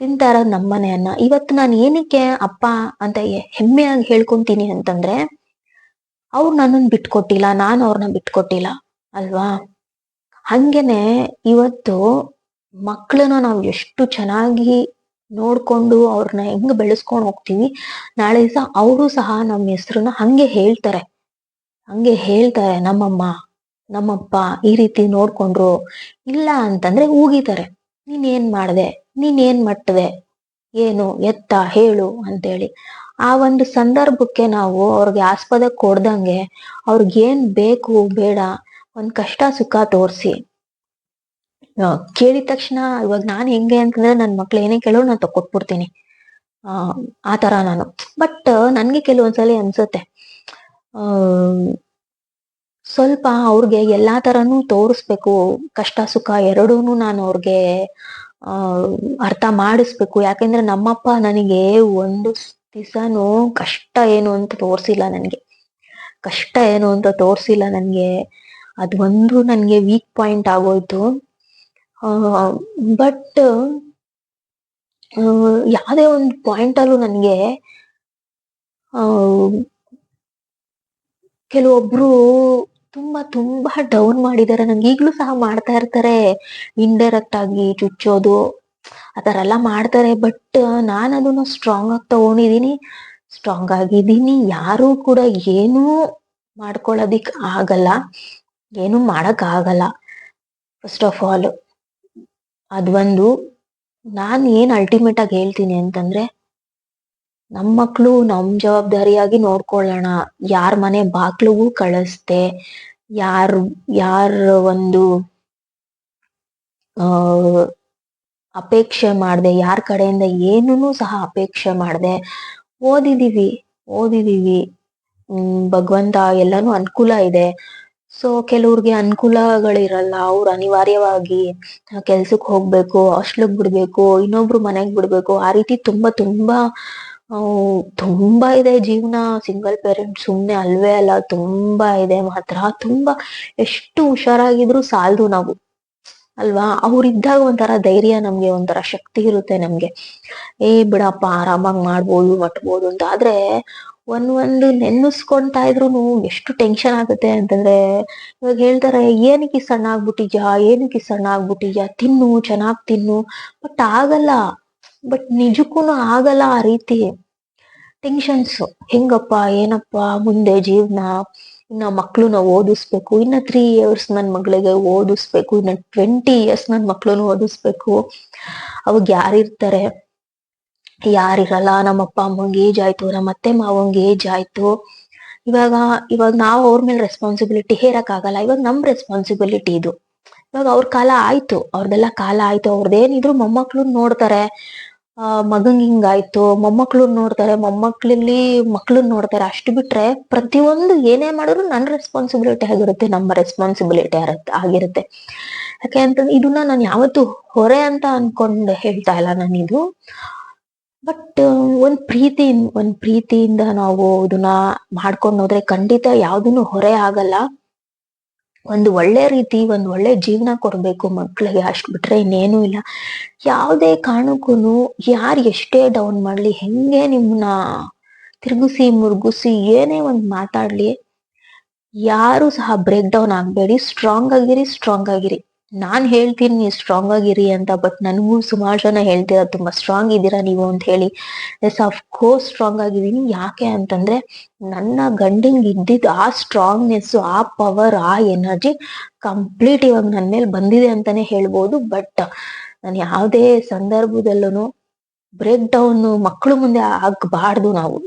ತಿಂತಾ ಇರೋದ್ ನಮ್ಮನೆ ಅನ್ನ ಇವತ್ತು ನಾನು ಏನಕ್ಕೆ ಅಪ್ಪ ಅಂತ ಹೆಮ್ಮೆಯಾಗಿ ಹೇಳ್ಕೊಂತೀನಿ ಅಂತಂದ್ರೆ, ಅವ್ರು ನನ್ನನ್ನು ಬಿಟ್ಕೊಟ್ಟಿಲ್ಲ, ನಾನು ಅವ್ರನ್ನ ಬಿಟ್ಕೊಟ್ಟಿಲ್ಲ, ಅಲ್ವಾ? ಹಂಗೇನೆ ಇವತ್ತು ಮಕ್ಕಳನ್ನ ನಾವು ಎಷ್ಟು ಚೆನ್ನಾಗಿ ನೋಡ್ಕೊಂಡು ಅವ್ರನ್ನ ಹೆಂಗ್ ಬೆಳೆಸ್ಕೊಂಡು ಹೋಗ್ತೀವಿ, ನಾಳೆ ದಿವಸ ಅವರು ಸಹ ನಮ್ಮ ಹೆಸರನ್ನ ಹಂಗೆ ಹೇಳ್ತಾರೆ. ಹಂಗೆ ಹೇಳ್ತಾರೆ ನಮ್ಮಮ್ಮ. ನಮ್ಮಪ್ಪ ಈ ರೀತಿ ನೋಡ್ಕೊಂಡ್ರು ಇಲ್ಲ ಅಂತಂದ್ರೆ ಊಗಿತಾರೆ ನೀನ್ ಏನ್ ಮಾಡ್ದೆ? ನೀನ್ ಏನ್ ಮಟ್ಟದೆ ಏನು? ಎತ್ತ? ಹೇಳು ಅಂತೇಳಿ. ಆ ಒಂದು ಸಂದರ್ಭಕ್ಕೆ ನಾವು ಅವ್ರಿಗೆ ಆಸ್ಪದ ಕೊಡ್ದಂಗೆ ಅವ್ರಿಗೆ ಏನ್ ಬೇಕು ಬೇಡ, ಒಂದ್ ಕಷ್ಟ ಸುಖ ತೋರಿಸಿ. ಕೇಳಿದ ತಕ್ಷಣ ಇವಾಗ ನಾನು ಹೆಂಗೆ ಅಂತಂದ್ರೆ ನನ್ ಮಕ್ಳು ಏನೇ ಕೇಳೋ ನಾನು ತಕೊಟ್ಬಿಡ್ತೀನಿ ಆ ತರ ನಾನು. ಬಟ್ ನನ್ಗೆ ಕೆಲವೊಂದ್ಸಲಿ ಅನ್ಸುತ್ತೆ. ಸ್ವಲ್ಪ ಅವ್ರಿಗೆ ಎಲ್ಲಾ ತರನು ತೋರಿಸ್ಬೇಕು, ಕಷ್ಟ, ಸುಖ ಎರಡೂನು ನಾನು ಅವ್ರಿಗೆ ಅರ್ಥ ಮಾಡಿಸ್ಬೇಕು. ಯಾಕಂದ್ರೆ ನಮ್ಮಪ್ಪ ನನಗೆ ಒಂದು ದಿವಸನು ಕಷ್ಟ ಏನು ಅಂತ ತೋರಿಸಿಲ್ಲ ನನಗೆ. ಕಷ್ಟ ಏನು ಅಂತ ತೋರಿಸಿಲ್ಲ ನನಗೆ. ಅದೊಂದು ನನಗೆ ವೀಕ್ ಪಾಯಿಂಟ್ ಆಗೋಯ್ತು. ಬಟ್ ಯಾವುದೇ ಒಂದು ಪಾಯಿಂಟ್ ಅಲ್ಲೂ ನನಗೆ ಕೆಲವೊಬ್ರು ತುಂಬಾ ತುಂಬಾ ಡೌನ್ ಮಾಡಿದ್ದಾರೆ ನಂಗೆ ಈಗ್ಲೂ ಸಹ ಮಾಡ್ತಾ ಇರ್ತಾರೆ. ಇಂಡೈರೆಕ್ಟ್ ಆಗಿ ಚುಚ್ಚೋದು ಆತರ ಎಲ್ಲ ಮಾಡ್ತಾರೆ. ಬಟ್ ನಾನು ಅದನ್ನ ಸ್ಟ್ರಾಂಗ್ ಆಗಿ ತಗೊಂಡಿದೀನಿ. ಸ್ಟ್ರಾಂಗ್ ಆಗಿದ್ದೀನಿ ಯಾರು ಕೂಡ ಏನೂ ಮಾಡ್ಕೊಳ್ಳೋದಿಕ್ ಆಗಲ್ಲ. ಏನು ಮಾಡಕ್ ಆಗಲ್ಲ. ಫಸ್ಟ್ ಆಫ್ ಆಲ್ ಅದೊಂದು ನಾನು ಏನ್ ಅಲ್ಟಿಮೇಟ್ ಆಗಿ ಹೇಳ್ತೀನಿ ಅಂತಂದ್ರೆ ನಮ್ ಮಕ್ಳು ನಮ್ ಜವಾಬ್ದಾರಿಯಾಗಿ ನೋಡ್ಕೊಳ್ಳೋಣ. ಯಾರ್ ಮನೆ ಬಾಗ್ಲಿಗೂ ಕಳಿಸ್ದೆ, ಯಾರ್ ಯಾರ್ ಒಂದು ಅಪೇಕ್ಷೆ ಮಾಡ್ದೆ, ಯಾರ್ ಕಡೆಯಿಂದ ಏನೂ ಸಹ ಅಪೇಕ್ಷೆ ಮಾಡ್ದೆ. ಓದಿದೀವಿ ಓದಿದೀವಿ. ಹ್ಮ್, ಭಗವಂತ ಎಲ್ಲಾನು ಅನುಕೂಲ ಇದೆ. ಸೊ ಕೆಲವ್ರಿಗೆ ಅನುಕೂಲಗಳಿರಲ್ಲ, ಅವ್ರು ಅನಿವಾರ್ಯವಾಗಿ ಕೆಲ್ಸಕ್ ಹೋಗ್ಬೇಕು ಹಾಸ್ಟ್ಲಗ್ ಬಿಡ್ಬೇಕು, ಇನ್ನೊಬ್ರು ಮನೆಗ್ ಬಿಡ್ಬೇಕು. ಆ ರೀತಿ ತುಂಬಾ ತುಂಬಾ ತುಂಬಾ ಇದೆ ಜೀವನ. ಸಿಂಗಲ್ ಪೇರೆಂಟ್ ಸುಮ್ನೆ ಅಲ್ವೇ ಅಲ್ಲ, ತುಂಬಾ ಇದೆ ಮಾತ್ರ. ತುಂಬಾ ಎಷ್ಟು ಹುಷಾರಾಗಿದ್ರು ಸಾಲದು ನಾವು. ಅಲ್ವಾ? ಅವ್ರಿದ್ದಾಗ ಒಂಥರ ಧೈರ್ಯ ನಮ್ಗೆ, ಒಂಥರ ಶಕ್ತಿ ಇರುತ್ತೆ ನಮ್ಗೆ. ಏ, ಬಿಡಪ್ಪ, ಆರಾಮಾಗಿ ಮಾಡ್ಬೋದು, ಮಟ್ಬೋದು ಅಂತ. ಆದ್ರೆ, ಒಂದ್ ಒಂದು ನೆನ್ಸ್ಕೊಂತಾ ಇದ್ರು ಎಷ್ಟು ಟೆನ್ಷನ್ ಆಗುತ್ತೆ ಅಂತಂದ್ರೆ, ಇವಾಗ ಹೇಳ್ತಾರೆ, ಏನಕ್ಕೆ ಸಣ್ಣ ಆಗ್ಬಿಟ್ಟಿದ್ಯಾ? ಏನಕ್ಕೆ ಸಣ್ಣ ಆಗ್ಬಿಟ್ಟಿದ್ಯಾ? ತಿನ್ನು, ಚೆನ್ನಾಗ್ ತಿನ್ನು. ಬಟ್ ಆಗಲ್ಲ. ಬಟ್ ನಿಜಕ್ಕೂ ಆಗಲ್ಲ ಆ ರೀತಿ. ಟೆನ್ಷನ್ಸ್ ಹೆಂಗಪ್ಪ, ಏನಪ್ಪ, ಮುಂದೆ ಜೀವನ, ಇನ್ನ ಮಕ್ಳನ್ನ ಓದಿಸ್ಬೇಕು. ಇನ್ನ ತ್ರೀ ಇಯರ್ಸ್ ನನ್ನ ಮಗಳಿಗೆ ಓದಿಸ್ಬೇಕು. ಇನ್ನ ಟ್ವೆಂಟಿ ಇಯರ್ಸ್ ನನ್ ಮಕ್ಳನ್ನು ಓದಿಸ್ಬೇಕು. ಅವಾಗ ಯಾರಿರ್ತಾರೆ ಯಾರಿರಲ್ಲ ನಮ್ಮ ಅಪ್ಪ ಅಮ್ಮಂಗೆ ಏಜ್ ಆಯ್ತು, ನಮ್ಮ ಅತ್ತೆ ಮಾವಂಗೆ ಏಜ್ ಆಯ್ತು. ಇವಾಗ ಇವಾಗ ನಾವು ಅವ್ರ ಮೇಲೆ ರೆಸ್ಪಾನ್ಸಿಬಿಲಿಟಿ ಹೇರಕ್ ಆಗಲ್ಲ ಇವಾಗ ನಮ್ ರೆಸ್ಪಾನ್ಸಿಬಿಲಿಟಿ ಇದು. ಇವಾಗ ಅವ್ರ ಕಾಲ ಆಯ್ತು. ಅವ್ರದೆಲ್ಲ ಕಾಲ ಆಯ್ತು. ಅವ್ರದ್ದೇನಿದ್ರು ಮೊಮ್ಮಕ್ಳು ನೋಡ್ತಾರೆ. ಆ, ಮಗಂಗ್ ಹಿಂಗಾಯ್ತು. ಮೊಮ್ಮಕ್ಳು ನೋಡ್ತಾರೆ. ಮೊಮ್ಮಕ್ಳಲ್ಲಿ ಮಕ್ಳನ್ ನೋಡ್ತಾರೆ. ಅಷ್ಟು ಬಿಟ್ರೆ ಪ್ರತಿಯೊಂದು ಏನೇ ಮಾಡಿದ್ರು ನನ್ನ ರೆಸ್ಪಾನ್ಸಿಬಿಲಿಟಿ ಆಗಿರುತ್ತೆ. ನಮ್ಮ ರೆಸ್ಪಾನ್ಸಿಬಿಲಿಟಿ ಆಗಿರುತ್ತೆ. ಯಾಕೆ ಅಂತಂದ್ರೆ ಇದನ್ನ ನಾನು ಯಾವತ್ತು ಹೊರೆ ಅಂತ ಅನ್ಕೊಂಡ್ ಹೇಳ್ತಾ ಇಲ್ಲ ನಾನು ಇದು. ಬಟ್ ಒಂದ್ ಪ್ರೀತಿ, ಒಂದ್ ಪ್ರೀತಿಯಿಂದ ನಾವು ಇದನ್ನ ಮಾಡ್ಕೊಂಡು ಹೋದ್ರೆ ಖಂಡಿತ ಯಾವ್ದನ್ನು ಹೊರೆ ಆಗಲ್ಲ. ಒಂದು ಒಳ್ಳೆ ರೀತಿ, ಒಂದು ಒಳ್ಳೆ ಜೀವನ ಕೊಡ್ಬೇಕು ಮಕ್ಳಿಗೆ ಅಷ್ಟು ಬಿಟ್ರೆ ಇನ್ನೇನು ಇಲ್ಲ. ಯಾವುದೇ ಕಾರಣಕ್ಕೂ ಯಾರ್ ಎಷ್ಟೇ ಡೌನ್ ಮಾಡ್ಲಿ, ಹೆಂಗೆ ನಿಮ್ಮನ್ನ ತಿರುಗಿಸಿ, ಮುರುಗಿಸಿ, ಏನೇ ಒಂದು ಮಾತಾಡ್ಲಿ, ಯಾರು ಸಹ ಬ್ರೇಕ್ ಡೌನ್ ಆಗ್ಬೇಡಿ. ಸ್ಟ್ರಾಂಗ್ ಆಗಿರಿ ಸ್ಟ್ರಾಂಗ್ ಆಗಿರಿ. ನಾನ್ ಹೇಳ್ತೀನಿ, ನೀವು ಸ್ಟ್ರಾಂಗ್ ಆಗಿರಿ ಅಂತ ಬಟ್ ನನಗೂ ಸುಮಾರು ಜನ ಹೇಳ್ತೀರಾ ತುಂಬಾ ಸ್ಟ್ರಾಂಗ್ ಇದ್ದೀರಾ ನೀವು ಅಂತ ಹೇಳಿ. ಎಸ್ ಆಫ್ ಕೋರ್ಸ್ ಸ್ಟ್ರಾಂಗ್ ಆಗಿದ್ದೀನಿ. ಯಾಕೆ ಅಂತಂದ್ರೆ, ನನ್ನ ಗಂಡಂಗ್ ಇದ್ದಿದ್ದು ಆ ಸ್ಟ್ರಾಂಗ್ನೆಸ್ ಆ ಪವರ್ ಆ ಎನರ್ಜಿ ಕಂಪ್ಲೀಟ್ ಇವಾಗ ನನ್ನ ಮೇಲೆ ಬಂದಿದೆ ಅಂತಾನೆ ಹೇಳ್ಬೋದು. ಬಟ್ ನಾನು ಯಾವುದೇ ಸಂದರ್ಭದಲ್ಲೂ ಬ್ರೇಕ್ ಡೌನ್ ಮಕ್ಕಳು ಮುಂದೆ ಆಗ್ಬಾರ್ದು ನಾವು.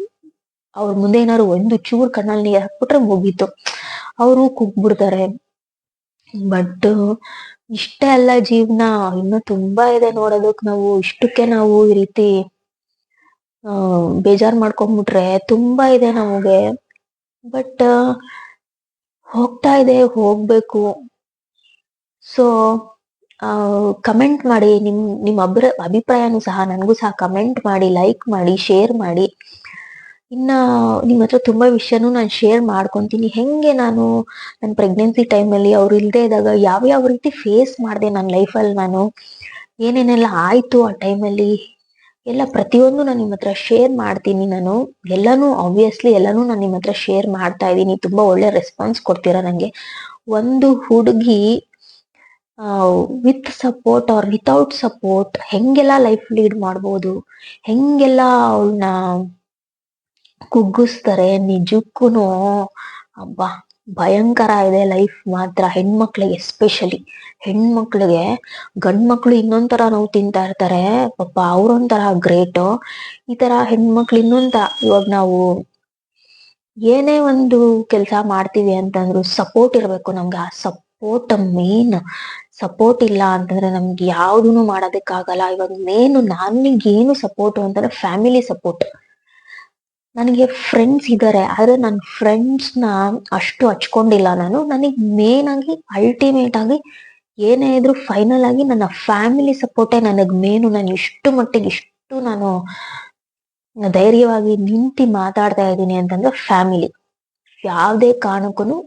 ಅವ್ರ ಮುಂದೆ ಏನಾದ್ರು ಒಂದು ಚೂರು ಕಣ್ಣಲ್ಲಿ ನೀರು ಹಾಕ್ಬಿಟ್ರೆ ಮುಗೀತು. ಅವರು ಕುಗ್ಬಿಡ್ತಾರೆ ಬಟ್ ಇಷ್ಟೇ ಅಲ್ಲ ಜೀವನ. ಇನ್ನು ತುಂಬಾ ಇದೆ ನೋಡೋದಕ್ ನಾವು. ಇಷ್ಟಕ್ಕೆ ನಾವು ಈ ರೀತಿ ಬೇಜಾರ್ ಮಾಡ್ಕೊಂಡ್ಬಿಟ್ರೆ ತುಂಬಾ ಇದೆ ನಮಗೆ. ಬಟ್ ಹೋಗ್ತಾ ಇದೆ, ಹೋಗ್ಬೇಕು. ಸೊ ಕಮೆಂಟ್ ಮಾಡಿ. ನಿಮ್ ನಿಮ್ ಅಭಿ ಅಭಿಪ್ರಾಯನೂ ಸಹ, ನನಗೂ ಸಹ ಕಮೆಂಟ್ ಮಾಡಿ ಲೈಕ್ ಮಾಡಿ ಶೇರ್ ಮಾಡಿ. ಇನ್ನ ನಿಮ್ಮ ಹತ್ರ ತುಂಬಾ ವಿಷಯನೂ ನಾನು ಶೇರ್ ಮಾಡ್ಕೊಂತೀನಿ. ಹೆಂಗೆ ನಾನು ನನ್ನ ಪ್ರೆಗ್ನೆನ್ಸಿ ಟೈಮಲ್ಲಿ ಅವ್ರು ಇಲ್ದೆ ಇದ್ದಾಗ ಯಾವ ಯಾವ ರೀತಿ ಫೇಸ್ ಮಾಡಿದೆ ನನ್ನ ಲೈಫಲ್ಲಿ ನಾನು? ಏನೇನೆಲ್ಲ ಆಯ್ತು ಆ ಟೈಮಲ್ಲಿ ಎಲ್ಲ ಪ್ರತಿಯೊಂದು ನಾನು ನಿಮ್ಮ ಹತ್ರ ಶೇರ್ ಮಾಡ್ತೀನಿ ನಾನು. ಎಲ್ಲಾನು ಆಬ್ವಿಯಸ್ಲಿ ಎಲ್ಲಾನು ನಾನು ನಿಮ್ಮ ಹತ್ರ ಶೇರ್ ಮಾಡ್ತಾ ಇದ್ದೀನಿ. ತುಂಬಾ ಒಳ್ಳೆ ರೆಸ್ಪಾನ್ಸ್ ಕೊಡ್ತೀರಾ ನಂಗೆ? ಒಂದು ಹುಡುಗಿ with support or without support ಹೆಂಗೆಲ್ಲ life lead ಮಾಡ್ಬೋದು? ಹೆಂಗೆಲ್ಲ ಅವಳನ್ನ ಕುಗ್ಗಿಸ್ತಾರೆ, ನಿಜಕ್ಕೂನು ಅಬ್ಬಾ, ಭಯಂಕರ ಇದೆ ಲೈಫ್ ಮಾತ್ರ, ಹೆಣ್ಮಕ್ಳಿಗೆ ಎಸ್ಪೆಷಲಿ ಹೆಣ್ಮಕ್ಳಿಗೆ ಗಂಡ್ ಮಕ್ಳು ಇನ್ನೊಂದ್ ತರ ನೋವು ತಿಂತಾ ಇರ್ತಾರೆ, ಪಾಪ ಅವ್ರೊಂಥರ ಗ್ರೇಟ್ ಈ ತರ ಹೆಣ್ಮಕ್ಳು ಇನ್ನೊಂದ ಇವಾಗ ನಾವು ಏನೇ ಒಂದು ಕೆಲಸ ಮಾಡ್ತೀವಿ ಅಂತಂದ್ರು ಸಪೋರ್ಟ್ ಇರ್ಬೇಕು ನಮ್ಗೆ. ಆ ಸಪೋರ್ಟ್ ಮೇನ್ ಸಪೋರ್ಟ್ ಇಲ್ಲ ಅಂತಂದ್ರೆ ನಮ್ಗೆ ಯಾವ್ದು ಮಾಡೋದಕ್ಕಾಗಲ್ಲ. ಇವಾಗ ಮೇನ್ ನನಗೇನು ಸಪೋರ್ಟ್ ಅಂತಂದ್ರೆ ಫ್ಯಾಮಿಲಿ ಸಪೋರ್ಟ್ ನನಗೆ ಫ್ರೆಂಡ್ಸ್ ಇದ್ದಾರೆ ಆದ್ರೆ ನನ್ನ ಫ್ರೆಂಡ್ಸ್ನ ಅಷ್ಟು ಹಚ್ಕೊಂಡಿಲ್ಲ ನಾನು. ನನಗೆ ಮೇನ್ ಆಗಿ ಅಲ್ಟಿಮೇಟ್ ಆಗಿ ಏನೇ ಇದ್ರು ಫೈನಲ್ ಆಗಿ ನನ್ನ ಫ್ಯಾಮಿಲಿ ಸಪೋರ್ಟೇ ನನಗೆ ಮೇನು ನಾನು ಇಷ್ಟು ಮಟ್ಟಿಗೆ ಇಷ್ಟು ನಾನು ಧೈರ್ಯವಾಗಿ ನಿಂತು ಮಾತಾಡ್ತಾ ಇದ್ದೀನಿ ಅಂತಂದ್ರೆ ಫ್ಯಾಮಿಲಿ ಯಾವುದೇ ಕಾರಣಕ್ಕೂ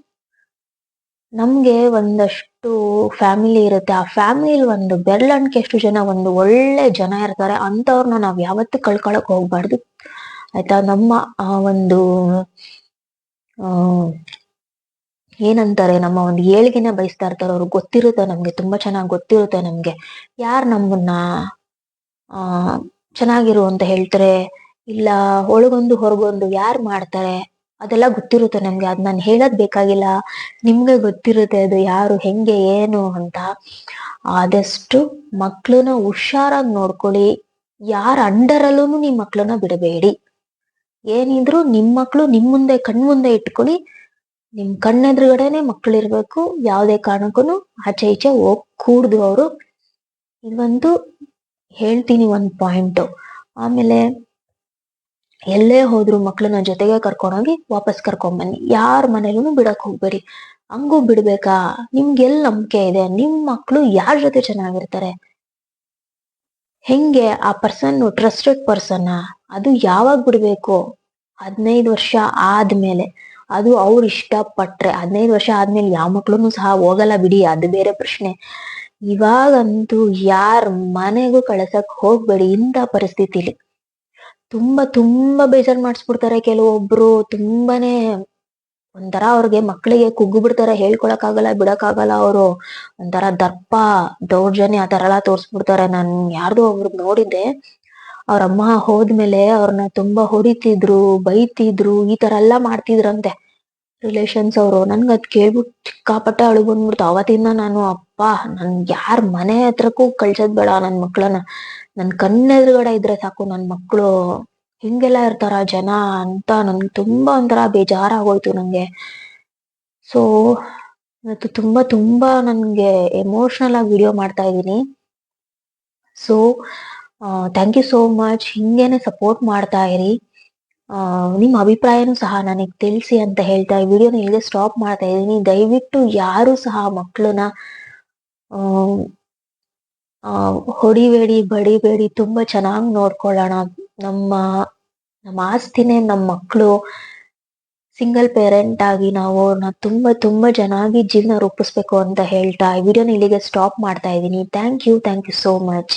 ನಮ್ಗೆ ಒಂದಷ್ಟು ಫ್ಯಾಮಿಲಿ ಇರುತ್ತೆ. ಆ ಫ್ಯಾಮಿಲಿ ಒಂದು ಬೆರಳಣಿಕೆ ಎಷ್ಟು ಜನ, ಒಂದು ಒಳ್ಳೆ ಜನ ಇರ್ತಾರೆ ಅಂತವ್ರನ್ನ ನಾವ್ ಯಾವತ್ತೂ ಕಳ್ಕೊಳಕ್ ಹೋಗ್ಬಾರ್ದು. ಆಯ್ತಾ? ನಮ್ಮ, ಆ, ಒಂದು, ಆ, ಏನಂತಾರೆ, ನಮ್ಮ ಒಂದು ಏಳ್ಗೆನ ಬಯಸ್ತಾ ಇರ್ತಾರೆ. ಅವ್ರಿಗೆ ಗೊತ್ತಿರುತ್ತೆ ನಮ್ಗೆ, ತುಂಬಾ ಚೆನ್ನಾಗಿ ಗೊತ್ತಿರುತ್ತೆ ನಮ್ಗೆ. ಯಾರ್ ನಮ್ಮನ್ನ, ಆ, ಚೆನ್ನಾಗಿರು ಅಂತ ಹೇಳ್ತಾರೆ? ಇಲ್ಲ, ಒಳಗೊಂದು, ಹೊರಗೊಂದು ಯಾರ್ ಮಾಡ್ತಾರೆ? ಅದೆಲ್ಲ ಗೊತ್ತಿರುತ್ತೆ ನಮ್ಗೆ. ಅದ್ ನಾನು ಹೇಳದ್ ಬೇಕಾಗಿಲ್ಲ. ನಿಮ್ಗೆ ಗೊತ್ತಿರುತ್ತೆ ಅದು ಯಾರು, ಹೆಂಗೆ, ಏನು ಅಂತ. ಆದಷ್ಟು ಮಕ್ಳನ್ನ ಹುಷಾರಾಗಿ ನೋಡ್ಕೊಳ್ಳಿ. ಯಾರ ಅಂಡರಲ್ಲೂ ನಿಮ್ ಮಕ್ಳನ್ನ ಬಿಡಬೇಡಿ. ಏನಿದ್ರು ನಿಮ್ ಮಕ್ಳು ನಿಮ್ ಮುಂದೆ, ಕಣ್ ಮುಂದೆ ಇಟ್ಕೊಳ್ಳಿ. ನಿಮ್ ಕಣ್ಣೆದುರುಗಡೆನೆ ಮಕ್ಳಿರ್ಬೇಕು ಯಾವ್ದೇ ಕಾರಣಕ್ಕೂ ಆಚೆ ಈಚೆ ಹೋಗ್ ಕೂಡ್ದು ಅವರು. ಇದೊಂದು ಹೇಳ್ತೀನಿ ಒಂದ್ ಪಾಯಿಂಟ್ ಆಮೇಲೆ ಎಲ್ಲೇ ಹೋದ್ರು ಮಕ್ಳನ್ನ ಜೊತೆಗೆ ಕರ್ಕೊಂಡೋಗಿ ವಾಪಸ್ ಕರ್ಕೊಂಡ್ ಬನ್ನಿ ಯಾರ ಮನೇಲೂ ಬಿಡಕ್ ಹೋಗ್ಬೇಡಿ. ಹಂಗೂ ಬಿಡ್ಬೇಕಾ? ನಿಮ್ಗೆ ಎಲ್ ನಂಬಿಕೆ ಇದೆ. ನಿಮ್ ಮಕ್ಳು ಯಾರ ಜೊತೆ ಚೆನ್ನಾಗಿರ್ತಾರೆ? ಹೆಂಗೆ ಆ ಪರ್ಸನ್ ಟ್ರಸ್ಟೆಡ್ ಪರ್ಸನ್ ಅದು ಯಾವಾಗ ಬಿಡ್ಬೇಕು? ಹದಿನೈದು ವರ್ಷ ಆದ್ಮೇಲೆ. ಅದು ಅವ್ರು ಇಷ್ಟ ಪಟ್ರೆ ಹದಿನೈದು ವರ್ಷ ಆದ್ಮೇಲೆ ಯಾವ ಮಕ್ಳು ಸಹ ಹೋಗಲ್ಲ ಬಿಡಿ. ಅದು ಬೇರೆ ಪ್ರಶ್ನೆ. ಇವಾಗಂತೂ ಯಾರ ಮನೆಗೂ ಕಳ್ಸಕ್ ಹೋಗ್ಬೇಡಿ ಇಂಥ ಪರಿಸ್ಥಿತಿಲಿ. ತುಂಬಾ ತುಂಬಾ ಬೇಜಾರ್ ಮಾಡಿಸ್ಬಿಡ್ತಾರೆ ಕೆಲವೊಬ್ರು. ತುಂಬಾನೇ ಒಂಥರ ಅವ್ರಿಗೆ ಮಕ್ಳಿಗೆ ಕುಗ್ಗು ಬಿಡ್ತಾರೆ ಹೇಳ್ಕೊಳಕ್ ಆಗಲ್ಲ ಬಿಡಕ್ ಆಗಲ್ಲ ಅವರು. ಒಂಥರ ದರ್ಪ, ದೌರ್ಜನ್ಯ ಆ ತರ ಎಲ್ಲ ತೋರ್ಸ್ಬಿಡ್ತಾರೆ. ನಾನ್ ಯಾರ್ದೋ ಒಬ್ರು ನೋಡಿದ್ದೆ. ಅವ್ರ ಅಮ್ಮ ಹೋದ್ಮೇಲೆ ಅವ್ರನ್ನ ತುಂಬಾ ಹೊಡಿತಿದ್ರು, ಬೈತಿದ್ರು, ಈ ತರ ಎಲ್ಲಾ ಮಾಡ್ತಿದ್ರಂತೆ. ರಿಲೇಷನ್ಸ್ ಅವರು. ನನ್ಗ ಅದ್ ಕೇಳ್ಬಿಟ್ಟು ಸಿಕ್ಕಾಪಟ್ಟೆ ಅಳು ಬಂದ್ಬಿಡ್ತು. ಅವತ್ತಿಂದ ನಾನು ಅಪ್ಪ ನನ್ ಯಾರ್ ಮನೆ ಹತ್ರಕ್ಕೂ ಕಳ್ಸದ್ ಬೇಡ ನನ್ ಮಕ್ಳನ್ನ. ನನ್ ಕಣ್ಣೆದುರುಗಡೆ ಇದ್ರೆ ಸಾಕು, ನನ್ ಮಕ್ಳು ಹಿಂಗೆಲ್ಲ ಇರ್ತಾರ ಜನ ಅಂತ ನನ್ಗೆ ತುಂಬಾ ಒಂಥರ ಬೇಜಾರಾಗೋಯ್ತು ನಂಗೆ. ಸೊ ಇವತ್ತು ತುಂಬಾ ತುಂಬಾ ನನ್ಗೆ ಎಮೋಷನಲ್ ಆಗಿ ವಿಡಿಯೋ ಮಾಡ್ತಾ ಇದ್ದೀನಿ so thank you so much ಹಿಂಗೇನೆ support ಮಾಡ್ತಾ ಇರಿ. ನಿಮ್ಮ ಅಭಿಪ್ರಾಯನೂ ಸಹ ನನಗೆ ತಿಳಿಸಿ ಅಂತ ಹೇಳ್ತಾ ಈ ವಿಡಿಯೋನ ಇಲ್ಲಿಗೆ ಸ್ಟಾಪ್ ಮಾಡ್ತಾ ಇದ್ದೀನಿ. ದಯವಿಟ್ಟು ಯಾರು ಸಹ ಮಕ್ಕಳನ್ನ ಹೊಡಿಬೇಡಿ, ಬಡಿಬೇಡಿ, ತುಂಬಾ ಚೆನ್ನಾಗಿ ನೋಡ್ಕೊಳ್ಳೋಣ. ನಮ್ಮ ನಮ್ಮ ಆಸ್ತಿನೇ ನಮ್ಮ ಮಕ್ಕಳು ಸಿಂಗಲ್ ಪೇರೆಂಟ್ ಆಗಿ ನಾವು ಅವ್ರನ್ನ ತುಂಬಾ ತುಂಬಾ ಚೆನ್ನಾಗಿ ಜೀವನ ರೂಪಿಸ್ಬೇಕು ಅಂತ ಹೇಳ್ತಾ ಈ ವಿಡಿಯೋನ ಇಲ್ಲಿಗೆ ಸ್ಟಾಪ್ ಮಾಡ್ತಾ ಇದ್ದೀನಿ. Thank you thank you so much